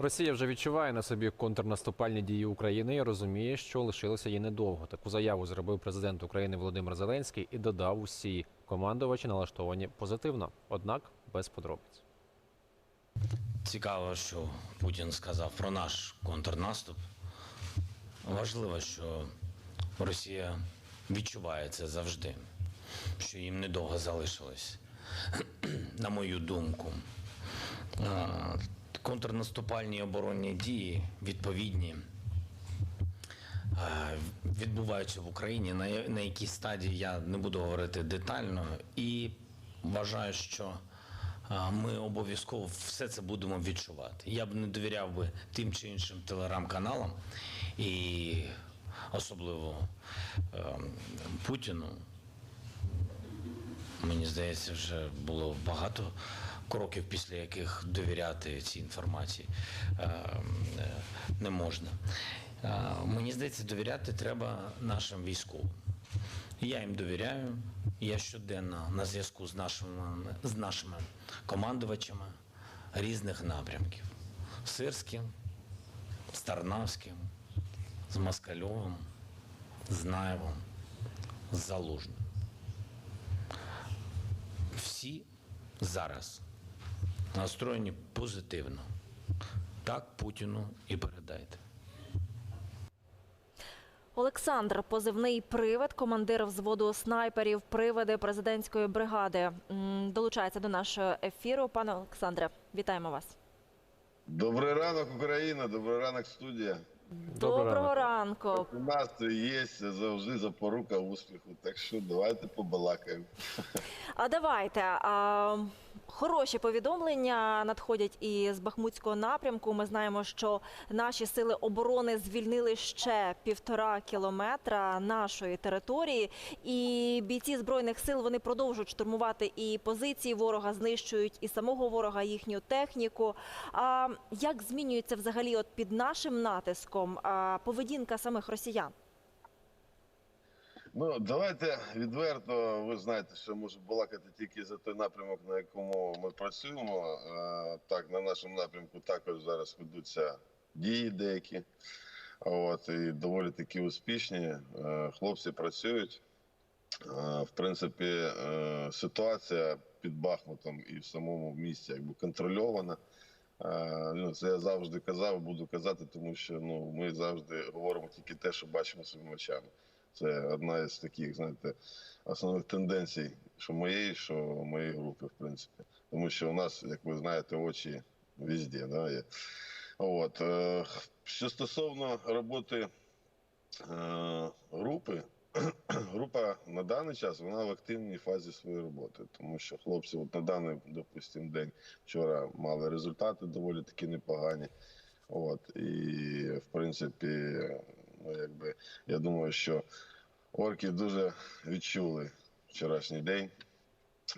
Росія вже відчуває на собі контрнаступальні дії України і розуміє, що лишилося їй недовго. Таку заяву зробив президент України Володимир Зеленський і додав усі командувачі налаштовані позитивно, однак без подробиць. Цікаво, що Путін сказав про наш контрнаступ. Важливо, що Росія відчуває це завжди, що їм недовго залишилось. На мою думку, контрнаступальні оборонні дії відповідні відбуваються в Україні. На, якій стадії я не буду говорити детально і вважаю, що ми обов'язково все це будемо відчувати. Я б не довіряв би тим чи іншим телеграм-каналам і особливо ем, Путіну. Мені здається, вже було багато кроків, після яких довіряти цій інформації е, е, не можна. Е, Мені здається, довіряти треба нашим військовим. Я їм довіряю. Я щоденно на зв'язку з нашими, з нашими командувачами різних напрямків: Сирським, з Тарнавським, з Москальовим, з Наєвом, з Залужним. Всі зараз настроєні позитивно. Так Путіну і передайте. Олександр, позивний привид, командир взводу снайперів, привиди президентської бригади. Долучається до нашого ефіру. Пане Олександре, вітаємо вас. Добрий ранок, Україна, добрий ранок, студія. Доброго Доброго ранку. У нас є завжди запорука успіху, так що давайте побалакаємо. А давайте. А, хороші повідомлення надходять і з Бахмутського напрямку. Ми знаємо, що наші сили оборони звільнили ще півтора кілометра нашої території, і бійці збройних сил вони продовжують штурмувати і позиції ворога, знищують і самого ворога, їхню техніку. А як змінюється взагалі, от під нашим натиском, поведінка самих росіян? Ну, давайте відверто, ви знаєте, що можу балакати тільки за той напрямок, на якому ми працюємо. Е, Так, на нашому напрямку також зараз ведуться дії деякі. От, і доволі такі успішні. Е, Хлопці працюють. Е, В принципі, ситуація під Бахмутом і в самому місті якби контрольована. Ну, це я завжди казав, буду казати, тому що ну, ми завжди говоримо тільки те, що бачимо своїми очами. Це одна із таких, знаєте, основних тенденцій, що моєї, що моєї групи, в принципі. Тому що у нас, як ви знаєте, очі везде, да, є. От. е, Що стосовно роботи е, групи, група на даний час вона в активній фазі своєї роботи, тому що хлопці, от на даний, допустим, день вчора мали результати доволі таки непогані. От і в принципі, ну якби я думаю, що орки дуже відчули вчорашній день.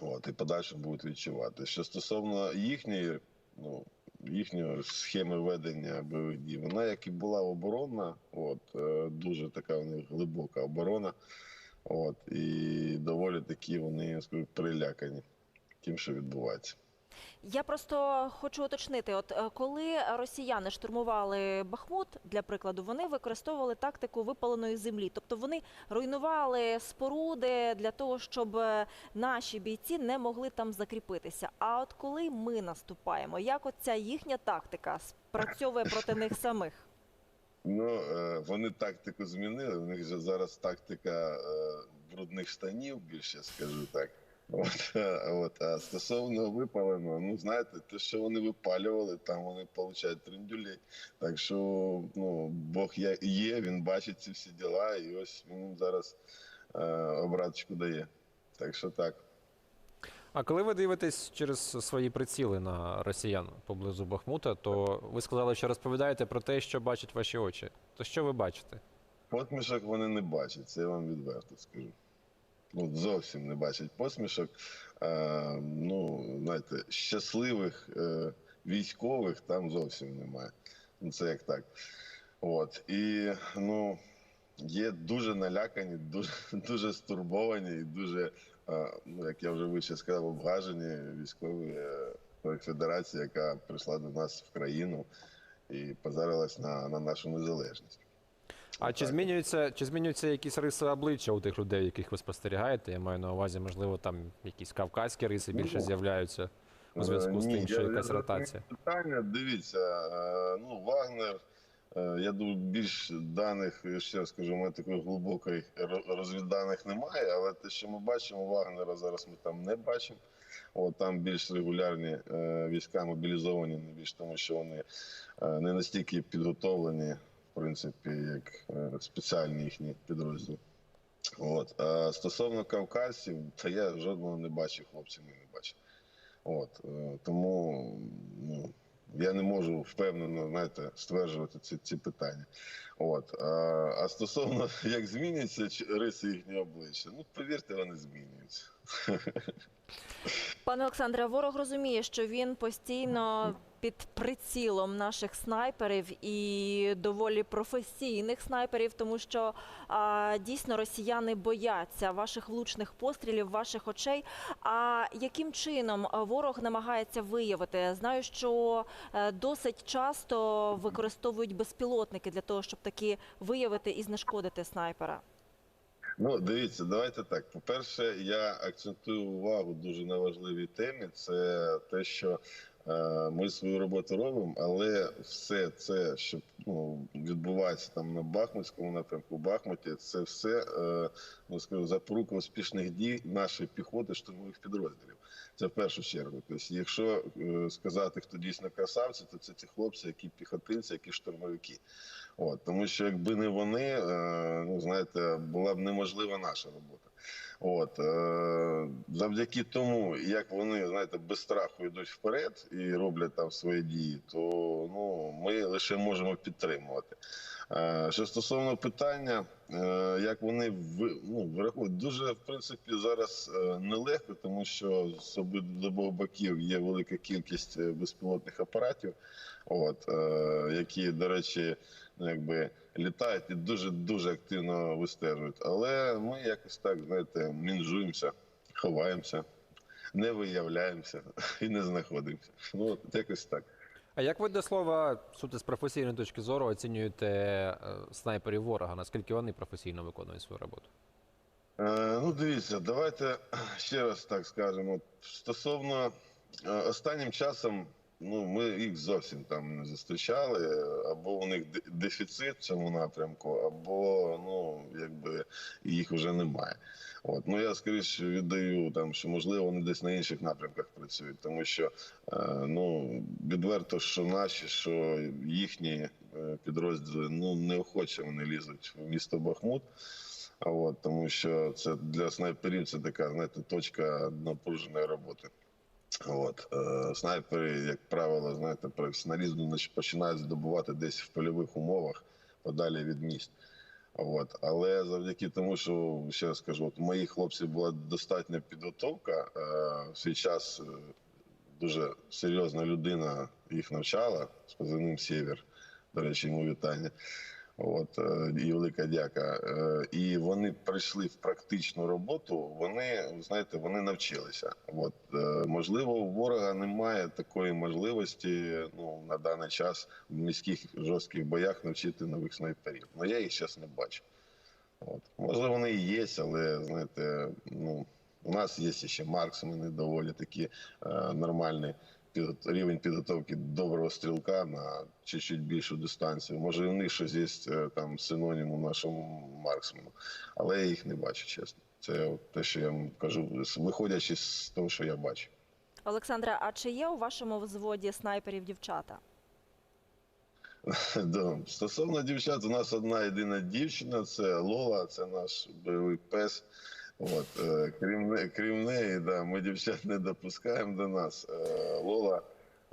От, і подальше будуть відчувати. Що стосовно їхньої, ну, їхньої схеми ведення бойових дій, вона як і була оборонна, от, е, дуже така у них глибока оборона. От, і доволі такі вони я скажу, перелякані тим, що відбувається. Я просто хочу уточнити: от е, коли росіяни штурмували Бахмут, для прикладу, вони використовували тактику випаленої землі, тобто вони руйнували споруди для того, щоб е, наші бійці не могли там закріпитися. А от коли ми наступаємо, як от ця їхня тактика спрацьовує проти них самих? Ну, е, вони тактику змінили. У них же зараз тактика брудних штанів, більше скажу так. От, от, а стосовно випаленого, ну знаєте, те, що вони випалювали, там вони получають трендюлей. Так що ну, Бог є, він бачить ці всі діла, і ось він їм зараз е, обраточку дає. Так що так. А коли ви дивитесь через свої приціли на росіян поблизу Бахмута, то ви сказали, що розповідаєте про те, що бачать ваші очі. То що ви бачите? Посмішок вони не бачать, це я вам відверто скажу. Ну, зовсім не бачать посмішок. Е, ну, знаєте, щасливих е, військових там зовсім немає. Ну, це як так. От. І ну, є дуже налякані, дуже, дуже стурбовані і дуже, е, ну, як я вже вище сказав, обгажені військові е, Федерації, яка прийшла до нас в країну. і позарилась на, на нашу незалежність. А чи змінюються, чи змінюються якісь риси обличчя у тих людей, яких ви спостерігаєте? Я маю на увазі, можливо, там якісь кавказькі риси більше Ну, з'являються у зв'язку з Е, тим, що якась ротація. Питання, дивіться, е, ну, Вагнер, е, я думаю, більш даних, я ще раз скажу, у мене такої глибокої розвідданих немає, але те, що ми бачимо, Вагнера зараз ми там не бачимо. От, там більш регулярні е, війська мобілізовані, не більш тому, що вони е, не настільки підготовлені, принципі, як е, спеціальні їхні підрозділи. От. Стосовно кавказців, то я жодного не бачив, хлопців ми не бачив. От, е, тому ну, я не можу впевнено знаєте, стверджувати ці, ці питання. От, а стосовно як зміняться риси їхнього обличчя, ну повірте, вони змінюються. Пане Олександре, ворог розуміє, що він постійно під прицілом наших снайперів і доволі професійних снайперів, тому що а, дійсно росіяни бояться ваших влучних пострілів, ваших очей. А яким чином ворог намагається виявити? Знаю, що е, досить часто використовують безпілотники для того, щоб таки виявити і знешкодити снайпера. Ну, дивіться, давайте так. По-перше, я акцентую увагу дуже на важливій темі. Це те, що ми свою роботу робимо, але все це, що ну, відбувається там на Бахмутському напрямку, Бахмуті, це все е, ну, скажу, запорука успішних дій нашої піхоти штурмових підрозділів. Це в першу чергу. Тобто, якщо е, сказати, хто дійсно красавці, то це ті хлопці, які піхотинці, які штурмовики. От, тому що якби не вони, е, ну знаєте, була б неможлива наша робота. От е, завдяки тому, як вони знаєте, без страху йдуть вперед і роблять там свої дії, то ну ми лише можемо підтримувати. Е, що стосовно питання, е, як вони ну, враховують, дуже в принципі зараз е, нелегко, тому що з обох боків є велика кількість безпілотних апаратів, от, які, до речі, ну, якби літають і дуже дуже активно вистежують. Але ми якось так, знаєте, мінжуємося, ховаємося, не виявляємося і не знаходимося. Ну, от якось так. А як ви до слова, суто з професійної точки зору, оцінюєте е, снайперів ворога? Наскільки вони професійно виконують свою роботу? Е, ну, дивіться, давайте ще раз так скажемо. Стосовно е, останнім часом, ну ми їх зовсім там не зустрічали, або у них дефіцит в цьому напрямку, або ну якби їх вже немає. От ну я скоріше віддаю там, що можливо вони десь на інших напрямках працюють, тому що е, ну відверто, що наші, що їхні е, підрозділи ну неохоче вони лізуть в місто Бахмут. А От, тому що це для снайперів це така, знаєте, точка напруженої роботи. От, е, снайпери, як правило, знаєте, професіоналізм починають здобувати десь в польових умовах подалі від міст. От. Але завдяки тому, що ще раз кажу, от у моїх хлопців була достатня підготовка. Е, в свій час е, дуже серйозна людина їх навчала з позивним Сєвєр. До речі, йому вітання. От е, і велика дяка. Е, І вони прийшли в практичну роботу. Вони знаєте, вони навчилися. От е, можливо, у ворога немає такої можливості ну на даний час в міських жорстких боях навчити нових снайперів. Ну я їх зараз не бачу. От може вони і є, але знаєте, ну у нас є ще марксмени доволі такі е, нормальні рівень підготовки доброго стрілка на чуть-чуть більшу дистанцію. Може, в них щось є е, там синонім у нашому марксмену, але я їх не бачу, чесно. Це те, що я вам кажу, виходячи з того, що я бачу. Олександре, а чи є у вашому взводі снайперів дівчата? Да. Стосовно дівчат, у нас одна єдина дівчина, це Лола, це наш бойовий пес. От, е, крім, крім неї, да, ми дівчат не допускаємо до нас. Е, Лола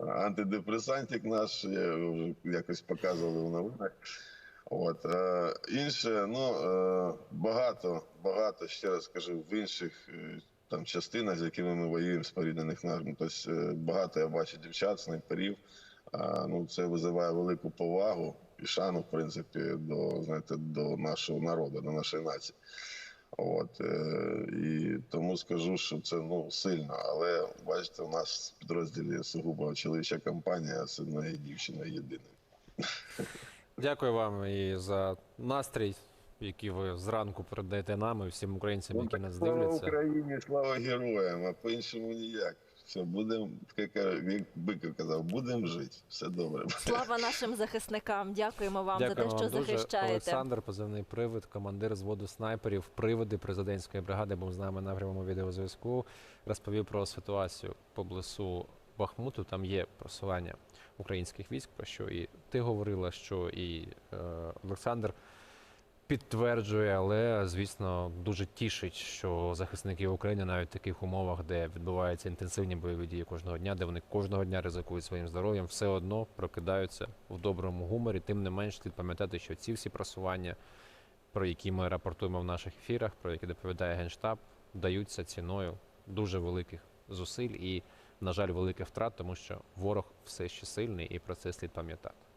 е, антидепресантик наш, я вже якось показували в новинах. От, інше, ну, багато, багато, ще раз кажу, в інших там, частинах, з якими ми воюємо з поріднених норм. Тобто е, багато я бачу дівчат, снайперів. Ну, це визиває велику повагу і шану, в принципі, до, знаєте, до нашого народу, до нашої нації. От, е, і тому скажу, що це ну, сильно. Але бачите, у нас в підрозділі сугубо чоловіча компанія, а це одна дівчина єдина. Дякую вам і за настрій, який ви зранку передаєте нам і всім українцям, які нас слава. Україні, слава героям, а по-іншому ніяк. Все, будемо, як як Биков казав, будемо жити. Все добре. Слава нашим захисникам. Дякуємо вам Дякую за те, що вам дуже. захищаєте. Олександр, позивний привид, командир зводу снайперів, приводи президентської бригади, був з нами на прямому відеозв'язку. Розповів про ситуацію поблизу Бахмуту. Там є просування українських військ, про що і ти говорила, що і е, Олександр підтверджує, але звісно дуже тішить, що захисники України навіть в таких умовах, де відбуваються інтенсивні бойові дії кожного дня, де вони кожного дня ризикують своїм здоров'ям, все одно прокидаються в доброму гуморі. Тим не менш, слід пам'ятати, що ці всі просування, про які ми рапортуємо в наших ефірах, про які доповідає генштаб, даються ціною дуже великих зусиль і, на жаль, великих втрат, тому що ворог все ще сильний, і про це слід пам'ятати.